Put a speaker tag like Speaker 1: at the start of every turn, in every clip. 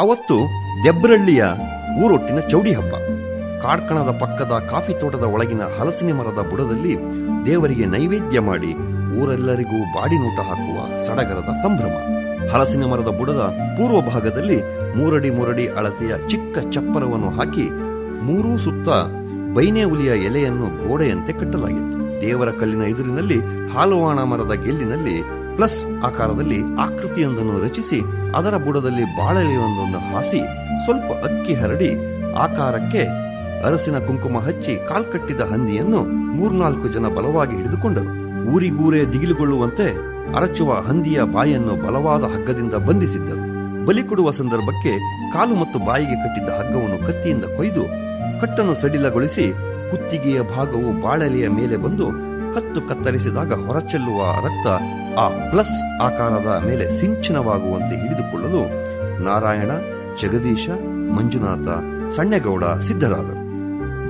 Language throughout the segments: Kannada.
Speaker 1: ಅವತ್ತು ದೆಬ್ರಳ್ಳಿಯ ಊರೊಟ್ಟಿನ ಚೌಡಿ ಹಬ್ಬ. ಕಾರ್ಕಣದ ಪಕ್ಕದ ಕಾಫಿ ತೋಟದ ಒಳಗಿನ ಹಲಸಿನ ಮರದ ಬುಡದಲ್ಲಿ ದೇವರಿಗೆ ನೈವೇದ್ಯ ಮಾಡಿ ಊರೆಲ್ಲರಿಗೂ ಬಾಡಿನೂಟ ಹಾಕುವ ಸಡಗರದ ಸಂಭ್ರಮ. ಹಲಸಿನ ಮರದ ಬುಡದ ಪೂರ್ವ ಭಾಗದಲ್ಲಿ ಮೂರಡಿ ಮೂರಡಿ ಅಳತೆಯ ಚಿಕ್ಕ ಚಪ್ಪರವನ್ನು ಹಾಕಿ ಮೂರೂ ಸುತ್ತ ಬೈನೆ ಹುಲಿಯ ಎಲೆಯನ್ನು ಗೋಡೆಯಂತೆ ಕಟ್ಟಲಾಗಿತ್ತು. ದೇವರ ಕಲ್ಲಿನ ಎದುರಿನಲ್ಲಿ ಹಾಲುವಾಣ ಮರದ ಗೆಲ್ಲಿನಲ್ಲಿ ಪ್ಲಸ್ ಆಕಾರದಲ್ಲಿ ಆಕೃತಿಯೊಂದನ್ನು ರಚಿಸಿ ಅದರ ಬುಡದಲ್ಲಿ ಬಾಳೆಲೆಯೊಂದನ್ನು ಹಾಸಿ ಸ್ವಲ್ಪ ಅಕ್ಕಿ ಹರಡಿ ಆಕಾರಕ್ಕೆ ಅರಸಿನ ಕುಂಕುಮ ಹಚ್ಚಿ ಕಾಲ್ಕಟ್ಟಿದ ಹಂದಿಯನ್ನು ಮೂರ್ನಾಲ್ಕು ಜನ ಬಲವಾಗಿ ಹಿಡಿದುಕೊಂಡರು. ಊರಿಗೂರೇ ದಿಗಿಲುಗೊಳ್ಳುವಂತೆ ಅರಚುವ ಹಂದಿಯ ಬಾಯನ್ನು ಬಲವಾದ ಹಗ್ಗದಿಂದ ಬಂಧಿಸಿದ್ದರು. ಬಲಿ ಕೊಡುವ ಸಂದರ್ಭಕ್ಕೆ ಕಾಲು ಮತ್ತು ಬಾಯಿಗೆ ಕಟ್ಟಿದ್ದ ಹಗ್ಗವನ್ನು ಕತ್ತಿಯಿಂದ ಕೊಯ್ದು ಕಟ್ಟನ್ನು ಸಡಿಲಗೊಳಿಸಿ ಕುತ್ತಿಗೆಯ ಭಾಗವು ಬಾಳೆಲೆಯ ಮೇಲೆ ಬಂದು ಕತ್ತು ಕತ್ತರಿಸಿದಾಗ ಹೊರಚೆಲ್ಲುವ ರಕ್ತ ಆ ಪ್ಲಸ್ ಆಕಾರದ ಮೇಲೆ ಸಿಂಚನವಾಗುವಂತೆ ಹಿಡಿದುಕೊಳ್ಳಲು ನಾರಾಯಣ, ಜಗದೀಶ, ಮಂಜುನಾಥ, ಸಣ್ಣಗೌಡ ಸಿದ್ಧರಾದರು.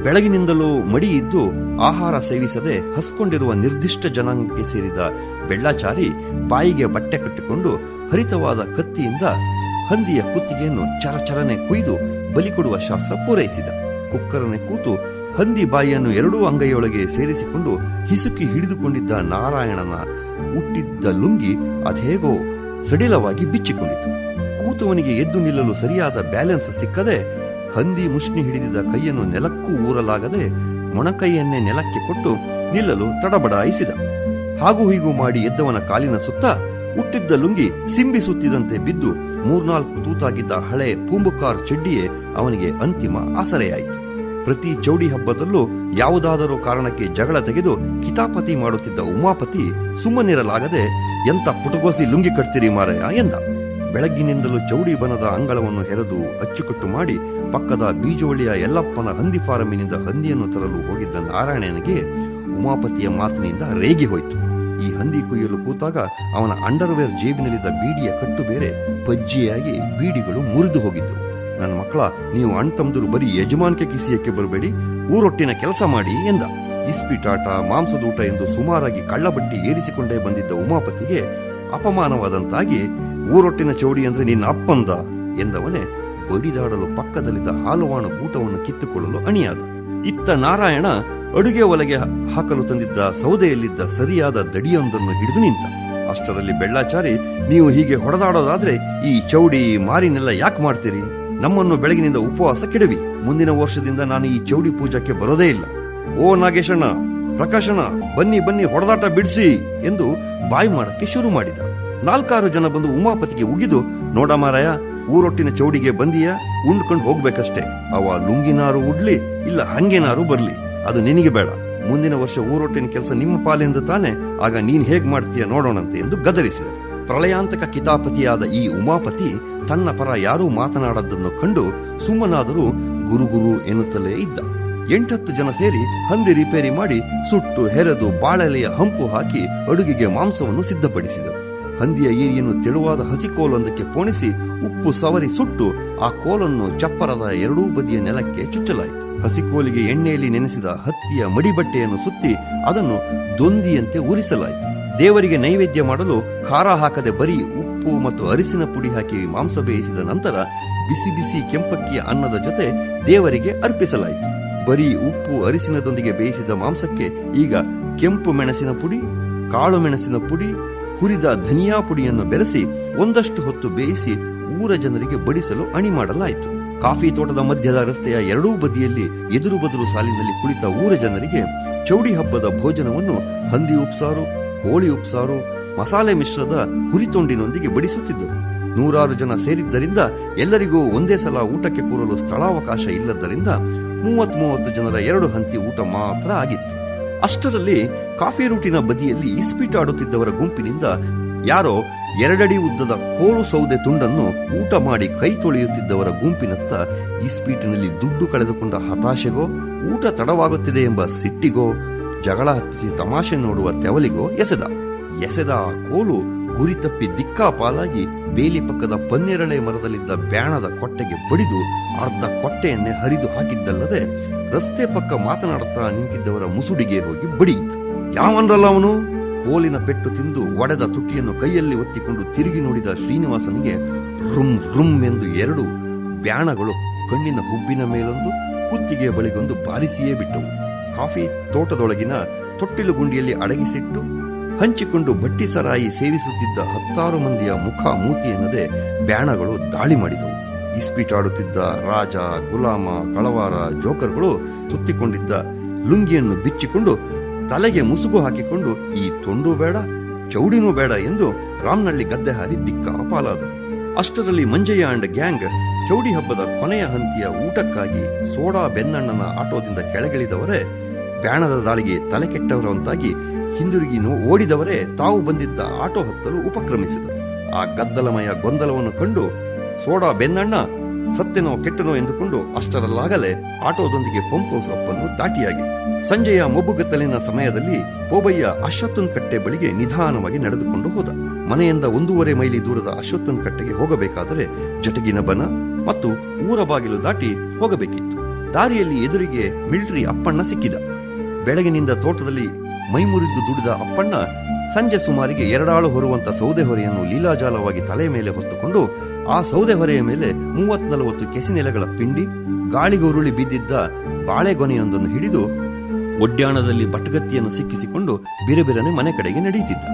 Speaker 1: ಬೆಳಗಿನಿಂದಲೂ ಮಡಿಯಿದ್ದು ಆಹಾರ ಸೇವಿಸದೆ ಹಸ್ಕೊಂಡಿರುವ ನಿರ್ದಿಷ್ಟ ಜನಾಂಗಕ್ಕೆ ಸೇರಿದ ಬೆಳ್ಳಾಚಾರಿ ಬಾಯಿಗೆ ಬಟ್ಟೆ ಕಟ್ಟಿಕೊಂಡು ಹರಿತವಾದ ಕತ್ತಿಯಿಂದ ಹಂದಿಯ ಕುತ್ತಿಗೆಯನ್ನು ಚರಚರನೆ ಕುಯ್ದು ಬಲಿಕೊಡುವ ಶಾಸ್ತ್ರ ಪೂರೈಸಿದ. ಕುಕ್ಕರನೆ ಕೂತು ಹಂದಿ ಬಾಯಿಯನ್ನು ಎರಡೂ ಅಂಗೈಯೊಳಗೆ ಸೇರಿಸಿಕೊಂಡು ಹಿಸುಕಿ ಹಿಡಿದುಕೊಂಡಿದ್ದ ನಾರಾಯಣನ ಹುಟ್ಟಿದ್ದ ಲುಂಗಿ ಅದೇಗೋ ಸಡಿಲವಾಗಿ ಬಿಚ್ಚಿಕೊಂಡಿತು. ಕೂತವನಿಗೆ ಎದ್ದು ನಿಲ್ಲಲು ಸರಿಯಾದ ಬ್ಯಾಲೆನ್ಸ್ ಸಿಕ್ಕದೆ ಹಂದಿ ಮುಷ್ಣಿ ಹಿಡಿದಿದ್ದ ಕೈಯನ್ನು ನೆಲಕ್ಕೂ ಊರಲಾಗದೆ ಮೊಣಕೈಯನ್ನೇ ನೆಲಕ್ಕೆ ಕೊಟ್ಟು ನಿಲ್ಲಲು ತಡಬಡಾಯಿಸಿದ. ಹಾಗೂ ಹೀಗೂ ಮಾಡಿ ಎದ್ದವನ ಕಾಲಿನ ಸುತ್ತ ಹುಟ್ಟಿದ್ದ ಲುಂಗಿ ಸಿಂಬಿ ಸುತ್ತಿದಂತೆ ಬಿದ್ದು ಮೂರ್ನಾಲ್ಕು ತೂತಾಗಿದ್ದ ಹಳೆ ಪೂಂಬುಕಾರ್ ಚಡ್ಡಿಯೇ ಅವನಿಗೆ ಅಂತಿಮ ಆಸರೆಯಾಯಿತು. ಪ್ರತಿ ಜೋಡಿ ಹಬ್ಬದಲ್ಲೂ ಯಾವುದಾದರೂ ಕಾರಣಕ್ಕೆ ಜಗಳ ತೆಗೆದು ಕಿತಾಪತಿ ಮಾಡುತ್ತಿದ್ದ ಉಮಾಪತಿ ಸುಮ್ಮನಿರಲಾಗದೆ ಎಂತ ಪುಟಗೋಸಿ ಲುಂಗಿ ಕಟ್ತೀರಿ ಮಾರಯ್ಯ ಎಂದ. ಬೆಳಗ್ಗಿನಿಂದಲೂ ಚೌಡಿ ಬನದ ಅಂಗಳವನ್ನು ಹೆರೆದು ಅಚ್ಚುಕಟ್ಟು ಮಾಡಿ ಪಕ್ಕದ ಬೀಜೋಳಿಯ ಯಲ್ಲಪ್ಪನ ಹಂದಿ ಫಾರಮಿನಿಂದ ಹಂದಿಯನ್ನು ತರಲು ಹೋಗಿದ್ದ ನಾರಾಯಣನಿಗೆ ಉಮಾಪತಿಯ ಮಾತಿನಿಂದ ರೇಗಿ ಹೋಯಿತು. ಈ ಹಂದಿ ಕುಯ್ಯಲು ಕೂತಾಗ ಅವನ ಅಂಡರ್ವೇರ್ ಜೇಬಿನಲ್ಲಿದ್ದ ಬೀಡಿಯ ಕಟ್ಟು ಬೇರೆ ಪಜ್ಜಿಯಾಗಿ ಬೀಡಿಗಳು ಮುರಿದು ಹೋಗಿದ್ದವು. ನನ್ನ ಮಕ್ಕಳ, ನೀವು ಅಣ್ಣ ತಮ್ಮದರು ಬರೀ ಯಜಮಾನಿಕೆ ಕಿಸಿಯಕ್ಕೆ ಬರಬೇಡಿ, ಊರೊಟ್ಟಿನ ಕೆಲಸ ಮಾಡಿ ಎಂದ. ಇಸ್ಪಿಟಾಟ ಮಾಂಸದೂಟ ಎಂದು ಸುಮಾರಾಗಿ ಕಳ್ಳಬಟ್ಟಿ ಏರಿಸಿಕೊಂಡೇ ಬಂದಿದ್ದ ಉಮಾಪತಿಗೆ ಅಪಮಾನವಾದಂತಾಗಿ, ಊರೊಟ್ಟಿನ ಚೌಡಿ ಅಂದ್ರೆ ನಿನ್ನ ಅಪ್ಪಂದ ಎಂದವನೇ ಬಡಿದಾಡಲು ಪಕ್ಕದಲ್ಲಿದ್ದ ಹಾಲುವಾಣ ಗೂಟವನ್ನು ಕಿತ್ತುಕೊಳ್ಳಲು ಅಣಿಯಾದ. ಇತ್ತ ನಾರಾಯಣ ಅಡುಗೆ ಒಲೆಗೆ ಹಾಕಲು ತಂದಿದ್ದ ಸೌದೆಯಲ್ಲಿದ್ದ ಸರಿಯಾದ ದಡಿಯೊಂದನ್ನು ಹಿಡಿದು ನಿಂತ. ಅಷ್ಟರಲ್ಲಿ ಬೆಳ್ಳಾಚಾರಿ, ನೀವು ಹೀಗೆ ಹೊಡೆದಾಡೋದಾದ್ರೆ ಈ ಚೌಡಿ ಮಾರಿನೆಲ್ಲ ಯಾಕೆ ಮಾಡ್ತೀರಿ? ನಮ್ಮನ್ನು ಬೆಳಗಿನಿಂದ ಉಪವಾಸ ಕೆಡವಿ. ಮುಂದಿನ ವರ್ಷದಿಂದ ನಾನು ಈ ಚೌಡಿ ಪೂಜಕ್ಕೆ ಬರೋದೇ ಇಲ್ಲ. ಓ ನಾಗೇಶಣ್ಣ, ಪ್ರಕಾಶಣ್ಣ, ಬನ್ನಿ ಬನ್ನಿ, ಹೊಡೆದಾಟ ಬಿಡಿಸಿ ಎಂದು ಬಾಯಿ ಮಾಡಕ್ಕೆ ಶುರು ಮಾಡಿದ. ನಾಲ್ಕಾರು ಜನ ಬಂದು ಉಮಾಪತಿಗೆ ಉಗಿದು, ನೋಡ ಮಾರಾಯ, ಊರೊಟ್ಟಿನ ಚೌಡಿಗೆ ಬಂದಿಯ, ಉಂಡ್ಕೊಂಡು ಹೋಗ್ಬೇಕಷ್ಟೇ. ಅವ ಲುಂಗಿನಾರು ಉಡ್ಲಿ, ಇಲ್ಲ ಹಂಗೇನಾರು ಬರ್ಲಿ. ಅದು ನಿನಗೆ ಬೇಡ. ಮುಂದಿನ ವರ್ಷ ಊರೊಟ್ಟಿನ ಕೆಲಸ ನಿಮ್ಮ ಪಾಲಿಂದ ತಾನೆ. ಆಗ ನೀನ್ ಹೇಗ್ ಮಾಡ್ತೀಯ ನೋಡೋಣಂತೆ ಎಂದು ಗದರಿಸಿದರು. ಪ್ರಳಯಾಂತಕ ಕಿತಾಪತಿಯಾದ ಈ ಉಮಾಪತಿ ತನ್ನ ಪರ ಯಾರೂ ಮಾತನಾಡದ್ದನ್ನು ಕಂಡು ಸುಮ್ಮನಾದರೂ ಗುರುಗುರು ಎನ್ನುತ್ತಲೇ ಇದ್ದ. ಎಂಟತ್ತು ಜನ ಸೇರಿ ಹಂದಿ ರಿಪೇರಿ ಮಾಡಿ ಸುಟ್ಟು ಹೆರೆದು ಬಾಳೆಲೆಯ ಹಂಪು ಹಾಕಿ ಅಡುಗೆಗೆ ಮಾಂಸವನ್ನು ಸಿದ್ಧಪಡಿಸಿದರು. ಹಂದಿಯ ಏರಿಯನ್ನು ತೆಳುವಾದ ಹಸಿಕೋಲೊಂದಕ್ಕೆ ಪೋಣಿಸಿ ಉಪ್ಪು ಸವರಿ ಸುಟ್ಟು ಆ ಕೋಲನ್ನು ಚಪ್ಪರದ ಎರಡೂ ಬದಿಯ ನೆಲಕ್ಕೆ ಚುಚ್ಚಲಾಯಿತು. ಹಸಿಕೋಲಿಗೆ ಎಣ್ಣೆಯಲ್ಲಿ ನೆನೆಸಿದ ಹತ್ತಿಯ ಮಡಿಬಟ್ಟೆಯನ್ನು ಸುತ್ತಿ ಅದನ್ನು ದೊಂದಿಯಂತೆ ಉರಿಸಲಾಯಿತು. ದೇವರಿಗೆ ನೈವೇದ್ಯ ಮಾಡಲು ಖಾರ ಹಾಕದೆ ಬರೀ ಉಪ್ಪು ಮತ್ತು ಅರಿಸಿನ ಪುಡಿ ಹಾಕಿ ಮಾಂಸ ಬೇಯಿಸಿದ ನಂತರ ಬಿಸಿ ಬಿಸಿ ಕೆಂಪಕ್ಕಿಯ ಅನ್ನದ ಜೊತೆ ದೇವರಿಗೆ ಅರ್ಪಿಸಲಾಯಿತು. ಬರೀ ಉಪ್ಪು ಅರಿಸಿನದೊಂದಿಗೆ ಬೇಯಿಸಿದ ಮಾಂಸಕ್ಕೆ ಈಗ ಕೆಂಪು ಮೆಣಸಿನ ಪುಡಿ, ಕಾಳು ಮೆಣಸಿನ ಪುಡಿ, ಹುರಿದ ಧನಿಯಾ ಪುಡಿಯನ್ನು ಬೆರೆಸಿ ಒಂದಷ್ಟು ಹೊತ್ತು ಬೇಯಿಸಿ ಊರ ಜನರಿಗೆ ಬಡಿಸಲು ಅಣಿ ಮಾಡಲಾಯಿತು ಕಾಫಿ ತೋಟದ ಮಧ್ಯದ ರಸ್ತೆಯ ಎರಡೂ ಬದಿಯಲ್ಲಿ ಎದುರು ಬದುರು ಸಾಲಿನಲ್ಲಿ ಕುಳಿತ ಊರ ಜನರಿಗೆ ಚೌಡಿ ಹಬ್ಬದ ಭೋಜನವನ್ನು ಹಂದಿ ಉಪ್ಸಾರು ಕೋಳಿ ಉಪ್ಸಾರು ಮಸಾಲೆ ಮಿಶ್ರದ ಹುರಿತೊಂಡಿನೊಂದಿಗೆ ಬಡಿಸುತ್ತಿದ್ದರು. ನೂರಾರು ಜನ ಸೇರಿದ್ದರಿಂದ ಎಲ್ಲರಿಗೂ ಒಂದೇ ಸಲ ಊಟಕ್ಕೆ ಕೂರಲು ಸ್ಥಳಾವಕಾಶ ಇಲ್ಲದ್ದರಿಂದ ಮೂವತ್ ಮೂವತ್ತು ಜನರ ಎರಡು ಹಂತಿ ಊಟ ಮಾತ್ರ ಆಗಿತ್ತು. ಅಷ್ಟರಲ್ಲಿ ಕಾಫಿ ರೂಟಿನ ಬದಿಯಲ್ಲಿ ಇಸ್ಪೀಟ್ ಆಡುತ್ತಿದ್ದವರ ಗುಂಪಿನಿಂದ ಯಾರೋ ಎರಡಡಿ ಉದ್ದದ ಕೋಲು ಸೌದೆ ತುಂಡನ್ನು ಊಟ ಮಾಡಿ ಕೈ ತೊಳೆಯುತ್ತಿದ್ದವರ ಗುಂಪಿನತ್ತ ಇಸ್ಪೀಟಿನಲ್ಲಿ ದುಡ್ಡು ಕಳೆದುಕೊಂಡ ಹತಾಶೆಗೋ, ಊಟ ತಡವಾಗುತ್ತಿದೆ ಎಂಬ ಸಿಟ್ಟಿಗೋ ಜಗಳ ಹತ್ತಿಸಿ ತಮಾಷೆ ನೋಡುವ ತೆವಲಿಗೋ ಎಸೆದ. ಎಸೆದ ಆ ಕೋಲು ಗುರಿ ತಪ್ಪಿ ದಿಕ್ಕಾಪಾಲಾಗಿ ಬೇಲಿ ಪಕ್ಕದ ಪನ್ನೇರಳೆ ಮರದಲ್ಲಿದ್ದ ಬ್ಯಾಣದ ಕೊಟ್ಟೆಗೆ ಬಡಿದು ಅರ್ಧ ಕೊಟ್ಟೆಯನ್ನೇ ಹರಿದು ಹಾಕಿದ್ದಲ್ಲದೆ ರಸ್ತೆ ಪಕ್ಕ ಮಾತನಾಡುತ್ತಾ ನಿಂತಿದ್ದವರ ಮುಸುಡಿಗೆ ಹೋಗಿ ಬಡಿಯಿತು ಯಾವನ್ರಲ್ಲ ಅವನು? ಕೋಲಿನ ಪೆಟ್ಟು ತಿಂದು ಒಡೆದ ತುಟಿಯನ್ನು ಕೈಯಲ್ಲಿ ಒತ್ತಿಕೊಂಡು ತಿರುಗಿ ನೋಡಿದ ಶ್ರೀನಿವಾಸನಿಗೆ ರುಮ್ ರುಮ್ ಎಂದು ಎರಡು ಬ್ಯಾಣಗಳು ಕಣ್ಣಿನ ಹುಬ್ಬಿನ ಮೇಲೊಂದು ಕುತ್ತಿಗೆಯ ಬಳಿಗೊಂದು ಬಾರಿಸಿಯೇ ಬಿಟ್ಟವು. ಕಾಫಿ ತೋಟದೊಳಗಿನ ತೊಟ್ಟಿಲು ಗುಂಡಿಯಲ್ಲಿ ಅಡಗಿಸಿಟ್ಟು ಹಂಚಿಕೊಂಡು ಬಟ್ಟಿ ಸರಾಯಿ ಸೇವಿಸುತ್ತಿದ್ದ ಹತ್ತಾರು ಮಂದಿಯ ಮುಖ ಮೂತಿ ಎನ್ನದೆ ಬ್ಯಾಣಗಳು ದಾಳಿ ಮಾಡಿದವು. ಇಸ್ಪೀಟಾಡುತ್ತಿದ್ದ ರಾಜ, ಗುಲಾಮ, ಕಳವಾರ, ಜೋಕರ್ಗಳು ಸುತ್ತಿಕೊಂಡಿದ್ದ ಲುಂಗಿಯನ್ನು ಬಿಚ್ಚಿಕೊಂಡು ತಲೆಗೆ ಮುಸುಗು ಹಾಕಿಕೊಂಡು, ಈ ತೊಂಡು ಬೇಡ, ಚೌಡಿನೂ ಬೇಡ ಎಂದು ರಾಮ್ನಳ್ಳಿ ಗದ್ದೆ ಹಾರಿ ದಿಕ್ಕಾಪಾಲಾದರು ಅಷ್ಟರಲ್ಲಿ ಮಂಜಯ್ಯ ಅಂಡ್ ಗ್ಯಾಂಗ್ ಚೌಡಿ ಹಬ್ಬದ ಕೊನೆಯ ಹಂತಿಯ ಊಟಕ್ಕಾಗಿ ಸೋಡಾ ಬೆನ್ನಣ್ಣನ ಆಟೋದಿಂದ ಕೆಳಗಿಳಿದವರೇ, ಬ್ಯಾಣದ ದಾಳಿಗೆ ತಲೆ ಕೆಟ್ಟವರಂತಾಗಿ ಹಿಂದಿರುಗಿ ಓಡಿದವರೇ ತಾವು ಬಂದಿದ್ದ ಆಟೋ ಹತ್ತಲು ಉಪಕ್ರಮಿಸಿದರು. ಆ ಗದ್ದಲಮಯ ಗೊಂದಲವನ್ನು ಕಂಡು ಸೋಡಾ ಬೆನ್ನಣ್ಣ ಸತ್ಯನೋ ಕೆಟ್ಟನೋ ಎಂದುಕೊಂಡು ಅಷ್ಟರಲ್ಲಾಗಲೇ ಆಟೋದೊಂದಿಗೆ ಪಂಪ್ ಸೊಪ್ಪನ್ನು ಅಪ್ಪನ್ನು ದಾಟಿಯಾಗಿತ್ತು. ಸಂಜೆಯ ಮೊಬ್ಬುಗತ್ತಲಿನ ಸಮಯದಲ್ಲಿ ಪೋಬಯ್ಯ ಅಶ್ವತ್ತನ್ ಕಟ್ಟೆ ಬಳಿಗೆ ನಿಧಾನವಾಗಿ ನಡೆದುಕೊಂಡು ಹೋದ. ಮನೆಯಿಂದ ಒಂದೂವರೆ ಮೈಲಿ ದೂರದ ಅಶ್ವತ್ಥನ ಕಟ್ಟೆಗೆ ಹೋಗಬೇಕಾದರೆ ಜಟಗಿನ ಬನ ಮತ್ತು ಊರ ಬಾಗಿಲು ದಾಟಿ ಹೋಗಬೇಕಿತ್ತು. ದಾರಿಯಲ್ಲಿ ಎದುರಿಗೆ ಮಿಲಿಟರಿ ಅಪ್ಪಣ್ಣ ಸಿಕ್ಕಿದ. ಬೆಳಗಿನಿಂದ ತೋಟದಲ್ಲಿ ಮೈಮುರಿದು ದುಡಿದ ಅಪ್ಪಣ್ಣ ಸಂಜೆ ಸುಮಾರಿಗೆ ಎರಡಾಳು ಹೊರುವಂತ ಸೌದೆ ಹೊರೆಯನ್ನು ಲೀಲಾಜಾಲವಾಗಿ ತಲೆ ಮೇಲೆ ಹೊತ್ತುಕೊಂಡು ಆ ಸೌದೆ ಹೊರೆಯ ಮೇಲೆ ಮೂವತ್ ನಲವತ್ತು ಕೆಸಿನೆಲೆಗಳ ಪಿಂಡಿ, ಗಾಳಿಗುರುಳಿ ಬಿದ್ದಿದ್ದ ಬಾಳೆಗೊನೆಯೊಂದನ್ನು ಹಿಡಿದು, ಒಡ್ಯಾಣದಲ್ಲಿ ಬಟ್ಗತ್ತಿಯನ್ನು ಸಿಕ್ಕಿಸಿಕೊಂಡು ಬಿರೆ ಬಿರನೆ ಮನೆ ಕಡೆಗೆ ನಡೆಯುತ್ತಿದ್ದ.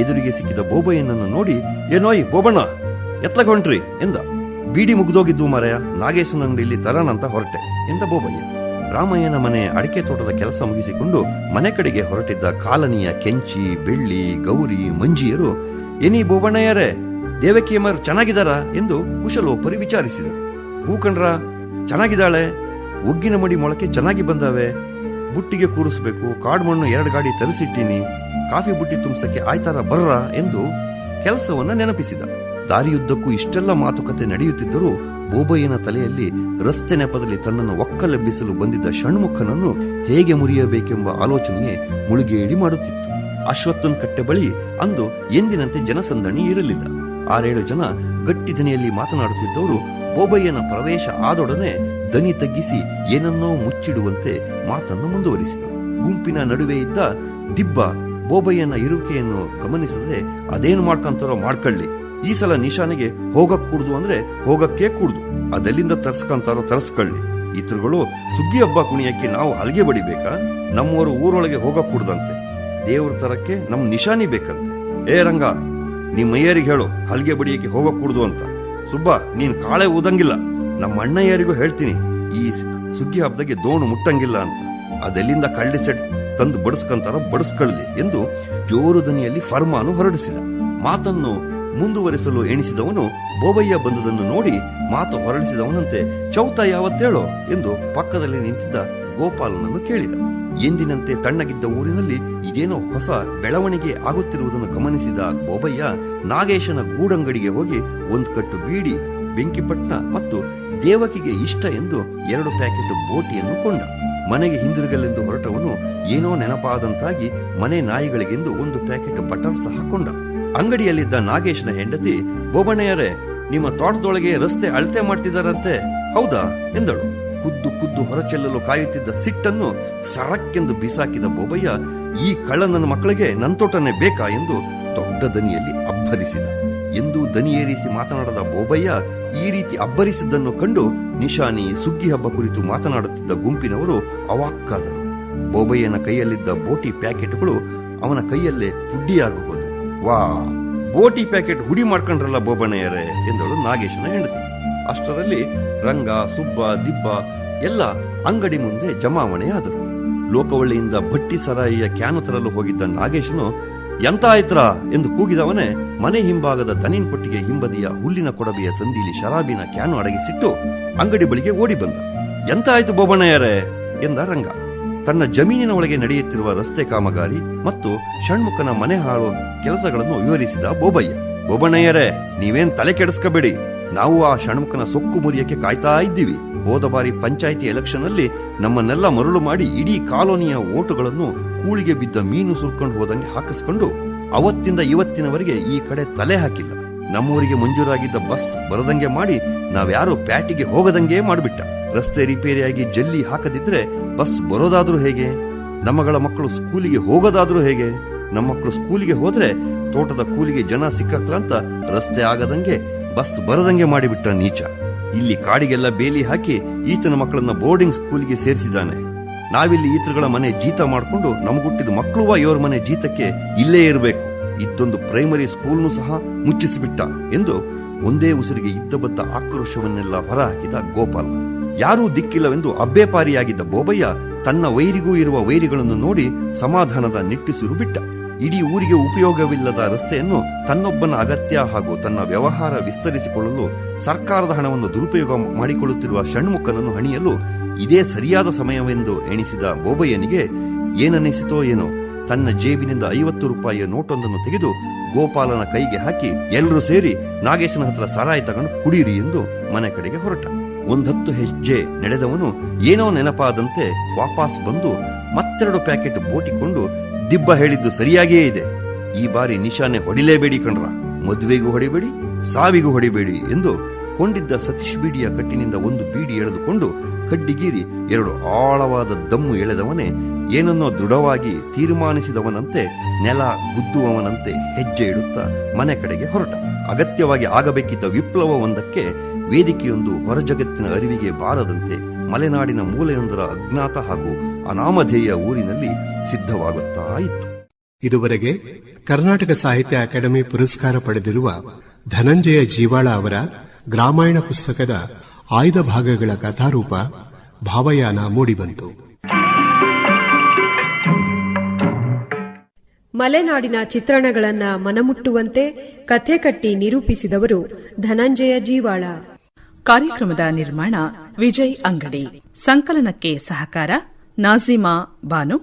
Speaker 1: ಎದುರಿಗೆ ಸಿಕ್ಕಿದ ಬೋಬಯ್ಯನನ್ನು ನೋಡಿ ಏನೋಯ್ ಬೋಬಣ್ಣ ಎತ್ಲಗ್ ಹೊಂಟ್ರಿ ಎಂದ. ಬೀಡಿ ಮುಗ್ದೋಗಿದ್ದು ಮರೆಯ, ನಾಗೇಶನ ಅಂಗಡಿಯಲ್ಲಿ ತರನಂತ ಹೊರಟೆ, ಎಂದ ಬೋಬಯ್ಯ. ರಾಮಯ್ಯನ ಮನೆ ಅಡಿಕೆ ತೋಟದ ಕೆಲಸ ಮುಗಿಸಿಕೊಂಡು ಮನೆ ಕಡೆಗೆ ಹೊರಟಿದ್ದ ಕಾಲನಿಯ ಕೆಂಚಿ, ಬೆಳ್ಳಿ, ಗೌರಿ, ಮಂಜಿಯರು, ಎನಿ ಬೋಬಣ್ಣಯ್ಯರೇ, ದೇವಕಿಯಮ್ಮರ್ ಚೆನ್ನಾಗಿದ್ದಾರ? ಎಂದು ಕುಶಲೋಪರಿ ವಿಚಾರಿಸಿದರು. ಹೂಕಂಡ್ರ ಚೆನ್ನಾಗಿದ್ದಾಳೆ ಉಗ್ಗಿನ ಮಡಿ ಮೊಳಕೆ ಚೆನ್ನಾಗಿ ಬಂದಾವೆ, ಬುಟ್ಟಿಗೆ ಕೂರಿಸ್ಬೇಕು ಕಾಡು ಮಣ್ಣು ಎರಡು ಗಾಡಿ ತರಿಸಿಟ್ಟೀನಿ ಕಾಫಿ ಬುಟ್ಟಿ ತುಂಬಿಸಕ್ಕೆ ಆಯ್ತಾರ ಬರ್ರ ಎಂದು ಕೆಲಸವನ್ನ ನೆನಪಿಸಿದ. ದಾರಿಯುದ್ದಕ್ಕೂ ಇಷ್ಟೆಲ್ಲ ಮಾತುಕತೆ ನಡೆಯುತ್ತಿದ್ದರೂ ಬೋಬಯ್ಯನ ತಲೆಯಲ್ಲಿ ರಸ್ತೆ ನೆಪದಲ್ಲಿ ತನ್ನನ್ನು ಒಕ್ಕಲೆಬ್ಬಿಸಲು ಬಂದಿದ್ದ ಷಣ್ಮುಖನನ್ನು ಹೇಗೆ ಮುರಿಯಬೇಕೆಂಬ ಆಲೋಚನೆಯೇ ಮುಳುಗೇಳಿ ಮಾಡುತ್ತಿತ್ತು. ಅಶ್ವತ್ಥನ್ ಕಟ್ಟೆ ಬಳಿ ಅಂದು ಎಂದಿನಂತೆ ಜನಸಂದಣಿ ಇರಲಿಲ್ಲ. ಆರೇಳು ಜನ ಗಟ್ಟಿ ದನಿಯಲ್ಲಿ ಮಾತನಾಡುತ್ತಿದ್ದವರು ಬೋಬಯ್ಯನ ಪ್ರವೇಶ ಆದೊಡನೆ ದನಿ ತಗ್ಗಿಸಿ ಏನನ್ನೋ ಮುಚ್ಚಿಡುವಂತೆ ಮಾತನ್ನು ಮುಂದುವರಿಸಿದರು. ಗುಂಪಿನ ನಡುವೆ ಇದ್ದ ದಿಬ್ಬ ಬೋಬಯ್ಯನ ಇರುವಿಕೆಯನ್ನು ಗಮನಿಸದೆ ಅದೇನು ಮಾಡ್ಕಂತಾರೋ ಮಾಡ್ಕೊಳ್ಳಿ. ಈ ಸಲ ನಿಶಾನೆಗೆ ಹೋಗಕ್ ಕುಡ್ದು ಅಂದ್ರೆ ಹೋಗಕ್ಕೆ ಕೂಡುದು. ಅದೆಲ್ಲಿಂದ ತರ್ಸ್ಕೊಂತಾರೋ ತರ್ಸ್ಕೊಳ್ಳಿ. ಇತರುಗಳು ಸುಗ್ಗಿ ಹಬ್ಬ ಕುಣಿಯಕ್ಕೆ ನಾವು ಅಲ್ಗೆ ಬಡಿಬೇಕಾ? ನಮ್ಮವರು ಊರೊಳಗೆ ಹೋಗಕ್ ಕುಡ್ದಂತೆ. ದೇವ್ರ ತರಕ್ಕೆ ನಮ್ ನಿಶಾನಿ ಬೇಕಂತೆ. ಏ ರಂಗ, ನಿಮ್ ಮೈಯರಿಗೆ ಹೇಳು ಹಲ್ಗೆ ಬಡಿಯಕ್ಕೆ ಹೋಗಕ್ ಕೂಡ್ದು ಅಂತ. ಸುಬ್ಬ, ನೀನ್ ಕಾಳೆ ಊದಂಗಿಲ್ಲ. ನಮ್ಮ ಅಣ್ಣಯ್ಯರಿಗೂ ಹೇಳ್ತೀನಿ, ಈ ಸುಗ್ಗಿ ಹಬ್ಬದಾಗೆ ದೋಣು ಮುಟ್ಟಂಗಿಲ್ಲ ಅಂತ. ಅದೆಲ್ಲಿಂದ ಕಳ್ಳಿ ಸೆಟ್ ತಂದು ಬಡಿಸ್ಕಂತಾರ ಬಡಿಸ್ಕೊಳ್ಳಿ ಎಂದು ಜೋರು ದನಿಯಲ್ಲಿ ಫರ್ಮಾನು ಹೊರಡಿಸಿದ. ಮಾತನ್ನು ಮುಂದುವರಿಸಲು ಎಣಿಸಿದವನು ಬೋಬಯ್ಯ ಬಂದದನ್ನು ನೋಡಿ ಮಾತು ಹೊರಡಿಸಿದವನಂತೆ, ಚೌತ ಯಾವತ್ತೇಳೋ? ಎಂದು ಪಕ್ಕದಲ್ಲಿ ನಿಂತಿದ್ದ ಗೋಪಾಲನನ್ನು ಕೇಳಿದ. ಎಂದಿನಂತೆ ತಣ್ಣಗಿದ್ದ ಊರಿನಲ್ಲಿ ಇದೇನೋ ಹೊಸ ಬೆಳವಣಿಗೆ ಆಗುತ್ತಿರುವುದನ್ನು ಗಮನಿಸಿದ ಬೋಬಯ್ಯ ನಾಗೇಶನ ಗೂಡಂಗಡಿಗೆ ಹೋಗಿ ಒಂದು ಕಟ್ಟು ಬೀಡಿ, ಬೆಂಕಿಪಟ್ನ ಮತ್ತು ದೇವಕಿಗೆ ಇಷ್ಟ ಎಂದು ಎರಡು ಪ್ಯಾಕೆಟ್ ಬೋಟಿಯನ್ನು ಕೊಂಡ. ಮನೆಗೆ ಹಿಂದಿರುಗಲೆಂದು ಹೊರಟವನು ಏನೋ ನೆನಪಾದಂತಾಗಿ ಮನೆ ನಾಯಿಗಳಿಗೆಂದು ಒಂದು ಪ್ಯಾಕೆಟ್ ಬಟರ್ ಸಹ ಕೊಂಡ ಅಂಗಡಿಯಲ್ಲಿದ್ದ ನಾಗೇಶನ ಹೆಂಡತಿ ಬೋಬಣ್ಣಯ್ಯರೇ ನಿಮ್ಮ ತೋಟದೊಳಗೆ ರಸ್ತೆ ಅಳತೆ ಮಾಡ್ತಿದ್ದಾರಂತೆ ಹೌದಾ? ಎಂದಳು. ಕುದ್ದು ಕುದ್ದು ಹೊರಚೆಲ್ಲಲು ಕಾಯುತ್ತಿದ್ದ ಸಿಟ್ಟನ್ನು ಸರಕ್ಕೆಂದು ಬಿಸಾಕಿದ ಬೋಬಯ್ಯ, ಈ ಕಳ್ಳನ ಮಕ್ಕಳಿಗೆ ನಂತೋಟನೆ ಬೇಕಾ? ಎಂದು ದೊಡ್ಡ ದನಿಯಲ್ಲಿ ಅಬ್ಬರಿಸಿದ. ಎಂದು ದನಿಯೇರಿಸಿ ಮಾತನಾಡದ ಬೋಬಯ್ಯ ಈ ರೀತಿ ಅಬ್ಬರಿಸಿದ್ದನ್ನು ಕಂಡು ನಿಶಾನಿ ಸುಗ್ಗಿ ಹಬ್ಬ ಕುರಿತು ಮಾತನಾಡುತ್ತಿದ್ದ ಗುಂಪಿನವರು ಅವಾಕ್ಕಾದರು. ಬೋಬಯ್ಯನ ಕೈಯಲ್ಲಿದ್ದ ಬೋಟಿ ಪ್ಯಾಕೆಟ್ಗಳು ಅವನ ಕೈಯಲ್ಲೇ ಪುಡ್ಡಿಯಾಗಬಹುದು ವಾ, ಬೋಟಿ ಪ್ಯಾಕೆಟ್ ಹುಡಿ ಮಾಡ್ಕೊಂಡ್ರಲ್ಲ ಬೋಬಣ್ಣಯ್ಯರೇ ಎಂದಳು ನಾಗೇಶನ ಹೆಂಡತಿ. ಅಷ್ಟರಲ್ಲಿ ರಂಗ, ಸುಬ್ಬ, ದಿಬ್ಬ ಎಲ್ಲ ಅಂಗಡಿ ಮುಂದೆ ಜಮಾವಣೆಯಾದರು. ಲೋಕವಳ್ಳಿಯಿಂದ ಭಟ್ಟಿ ಸರಾಯಿಯ ಕ್ಯಾನು ತರಲು ಹೋಗಿದ್ದ ನಾಗೇಶನು, ಎಂತ ಎಂದು ಕೂಗಿದವನೇ ಮನೆ ಹಿಂಭಾಗದ ದನಿನ್ ಕೊಟ್ಟಿಗೆ ಹಿಂಬದಿಯ ಹುಲ್ಲಿನ ಕೊಡಬೆಯ ಸಂದಿಲಿ ಶರಾಬಿನ ಕ್ಯಾನು ಅಡಗಿಸಿಟ್ಟು ಅಂಗಡಿ ಬಳಿಗೆ ಓಡಿ ಬಂದ. ಎಂತ ಆಯ್ತು ಎಂದ ರಂಗ. ತನ್ನ ಜಮೀನಿನ ಒಳಗೆ ನಡೆಯುತ್ತಿರುವ ರಸ್ತೆ ಕಾಮಗಾರಿ ಮತ್ತು ಷಣ್ಮುಖನ ಮನೆ ಹಾಳು ಕೆಲಸಗಳನ್ನು ವಿವರಿಸಿದ ಬೋಬಯ್ಯ. ಬೋಬಣ್ಣಯ್ಯರೇ, ನೀವೇನ್ ತಲೆ ಕೆಡಿಸ್ಕಬೇಡಿ. ನಾವು ಆ ಷಣ್ಮುಖನ ಸೊಕ್ಕು ಮುರಿಯಕ್ಕೆ ಕಾಯ್ತಾ ಇದ್ದೀವಿ. ಹೋದ ಬಾರಿ ಪಂಚಾಯಿತಿ ಎಲೆಕ್ಷನ್ ಅಲ್ಲಿ ನಮ್ಮನ್ನೆಲ್ಲ ಮರಳು ಮಾಡಿ ಇಡೀ ಕಾಲೋನಿಯ ಓಟುಗಳನ್ನು ಕೂಳಿಗೆ ಬಿದ್ದ ಮೀನು ಸುರ್ಕೊಂಡು ಹೋದಂಗೆ ಹಾಕಿಸ್ಕೊಂಡು ಅವತ್ತಿಂದ ಇವತ್ತಿನವರೆಗೆ ಈ ಕಡೆ ತಲೆ ಹಾಕಿಲ್ಲ. ನಮ್ಮೂರಿಗೆ ಮಂಜೂರಾಗಿದ್ದ ಬಸ್ ಬರದಂಗೆ ಮಾಡಿ ನಾವ್ಯಾರು ಪ್ಯಾಟಿಗೆ ಹೋಗದಂಗೆ ಮಾಡಿಬಿಟ್ಟ. ರಸ್ತೆ ರಿಪೇರಿಯಾಗಿ ಜಲ್ಲಿ ಹಾಕದಿದ್ರೆ ಬಸ್ ಬರೋದಾದ್ರೂ ಹೇಗೆ? ನಮ್ಮಗಳ ಮಕ್ಕಳು ಸ್ಕೂಲಿಗೆ ಹೋಗೋದಾದ್ರೂ ಹೇಗೆ? ನಮ್ಮ ಮಕ್ಕಳು ಸ್ಕೂಲಿಗೆ ಹೋದ್ರೆ ತೋಟದ ಕೂಲಿಗೆ ಜನ ಸಿಕ್ಕಕ್ಲಂತ ರಸ್ತೆ ಆಗದಂಗೆ ಬಸ್ ಬರದಂಗೆ ಮಾಡಿಬಿಟ್ಟ ನೀಚ. ಇಲ್ಲಿ ಕಾಡಿಗೆಲ್ಲ ಬೇಲಿ ಹಾಕಿ ಈತನ ಮಕ್ಕಳನ್ನ ಬೋರ್ಡಿಂಗ್ ಸ್ಕೂಲಿಗೆ ಸೇರಿಸಿದ್ದಾನೆ. ನಾವಿಲ್ಲಿ ಈತರುಗಳ ಮನೆ ಜೀತ ಮಾಡಿಕೊಂಡು ನಮಗುಟ್ಟಿದ ಮಕ್ಕಳುವ ಇವರ ಮನೆ ಜೀತಕ್ಕೆ ಇಲ್ಲೇ ಇರಬೇಕು. ಇದ್ದೊಂದು ಪ್ರೈಮರಿ ಸ್ಕೂಲ್ನು ಸಹ ಮುಚ್ಚಿಸಿಬಿಟ್ಟ ಎಂದು ಒಂದೇ ಉಸಿರಿಗೆ ಇದ್ದ ಬದ್ದ ಆಕ್ರೋಶವನ್ನೆಲ್ಲ ಹೊರಹಾಕಿದ ಗೋಪಾಲ. ಯಾರೂ ದಿಕ್ಕಿಲ್ಲವೆಂದು ಅಬ್ಬೆಪಾರಿಯಾಗಿದ್ದ ಬೋಬಯ್ಯ ತನ್ನ ವೈರಿಗೂ ಇರುವ ವೈರಿಗಳನ್ನು ನೋಡಿ ಸಮಾಧಾನದ ನಿಟ್ಟುಸಿರು ಬಿಟ್ಟ. ಇಡೀ ಊರಿಗೆ ಉಪಯೋಗವಿಲ್ಲದ ರಸ್ತೆಯನ್ನು ತನ್ನೊಬ್ಬನ ಅಗತ್ಯ ಹಾಗೂ ತನ್ನ ವ್ಯವಹಾರ ವಿಸ್ತರಿಸಿಕೊಳ್ಳಲು ಸರ್ಕಾರದ ಹಣವನ್ನು ದುರುಪಯೋಗ ಮಾಡಿಕೊಳ್ಳುತ್ತಿರುವ ಷಣ್ಮುಖನನ್ನು ಹಣಿಯಲು ಇದೇ ಸರಿಯಾದ ಸಮಯವೆಂದು ಎಣಿಸಿದ ಬೋಬಯ್ಯನಿಗೆ ಏನನ್ನಿಸಿತೋ ಏನೋ. ತನ್ನ ಜೇಬಿನಿಂದ ಐವತ್ತು ರೂಪಾಯಿಯ ನೋಟೊಂದನ್ನು ತೆಗೆದು ಗೋಪಾಲನ ಕೈಗೆ ಹಾಕಿ ಎಲ್ಲರೂ ಸೇರಿ ನಾಗೇಶನ ಹತ್ರ ಸಾರಾಯಿ ತಗೊಂಡು ಕುಡಿಯಿರಿ ಎಂದು ಮನೆ ಕಡೆಗೆ ಹೊರಟ. ಒಂದತ್ತು ಹೆಜ್ಜೆ ನಡೆದವನು ಏನೋ ನೆನಪಾದಂತೆ ವಾಪಸ್ ಬಂದು ಮತ್ತೆರಡು ಪ್ಯಾಕೆಟ್ ಬೋಟಿಕೊಂಡು ದಿಬ್ಬ ಹೇಳಿದ್ದು ಸರಿಯಾಗಿಯೇ ಇದೆ. ಈ ಬಾರಿ ನಿಶಾನೆ ಹೊಡಿಲೇಬೇಡಿ ಕಣ್ರ. ಮದುವೆಗೂ ಹೊಡಿಬೇಡಿ, ಸಾವಿಗೂ ಹೊಡಿಬೇಡಿ ಎಂದು ಕೊಂಡಿದ್ದ ಸತೀಶ್ ಬೀಡಿಯ ಕಟ್ಟಿನಿಂದ ಒಂದು ಬೀಡಿ ಎಳೆದುಕೊಂಡು ಕಡ್ಡಿಗೀರಿ ಎರಡು ಆಳವಾದ ದಮ್ಮು ಎಳೆದವನೇ ಏನನ್ನೋ ದೃಢವಾಗಿ ತೀರ್ಮಾನಿಸಿದವನಂತೆ ನೆಲ ಗುದ್ದುವವನಂತೆ ಹೆಜ್ಜೆ ಇಡುತ್ತಾ ಮನೆ ಕಡೆಗೆ ಹೊರಟ. ಅಗತ್ಯವಾಗಿ ಆಗಬೇಕಿದ್ದ ವಿಪ್ಲವವೊಂದಕ್ಕೆ ವೇದಿಕೆಯೊಂದು ಹೊರಜಗತ್ತಿನ ಅರಿವಿಗೆ ಬಾರದಂತೆ ಮಲೆನಾಡಿನ ಮೂಲೆಯೊಂದರ ಅಜ್ಞಾತ ಹಾಗೂ ಅನಾಮಧೇಯ ಊರಿನಲ್ಲಿ ಸಿದ್ಧವಾಗುತ್ತಾ ಇತ್ತು.
Speaker 2: ಇದುವರೆಗೆ ಕರ್ನಾಟಕ ಸಾಹಿತ್ಯ ಅಕಾಡೆಮಿ ಪುರಸ್ಕಾರ ಪಡೆದಿರುವ ಧನಂಜಯ ಜೀವಾಳ ಅವರ ಗ್ರಾಮಾಯಣ ಪುಸ್ತಕದ ಆಯ್ದ ಭಾಗಗಳ ಕಥಾರೂಪ ಭಾವಯಾನ ಮೂಡಿಬಂತು.
Speaker 3: ಮಲೆನಾಡಿನ ಚಿತ್ರಣಗಳನ್ನ ಮನಮುಟ್ಟುವಂತೆ ಕಥೆ ಕಟ್ಟಿ ನಿರೂಪಿಸಿದವರು ಧನಂಜಯ ಜೀವಾಳ.
Speaker 4: ಕಾರ್ಯಕ್ರಮದ ನಿರ್ಮಾಣ ವಿಜಯ್ ಅಂಗಡಿ. ಸಂಕಲನಕ್ಕೆ ಸಹಕಾರ ನಾಜಿಮಾ ಬಾನು.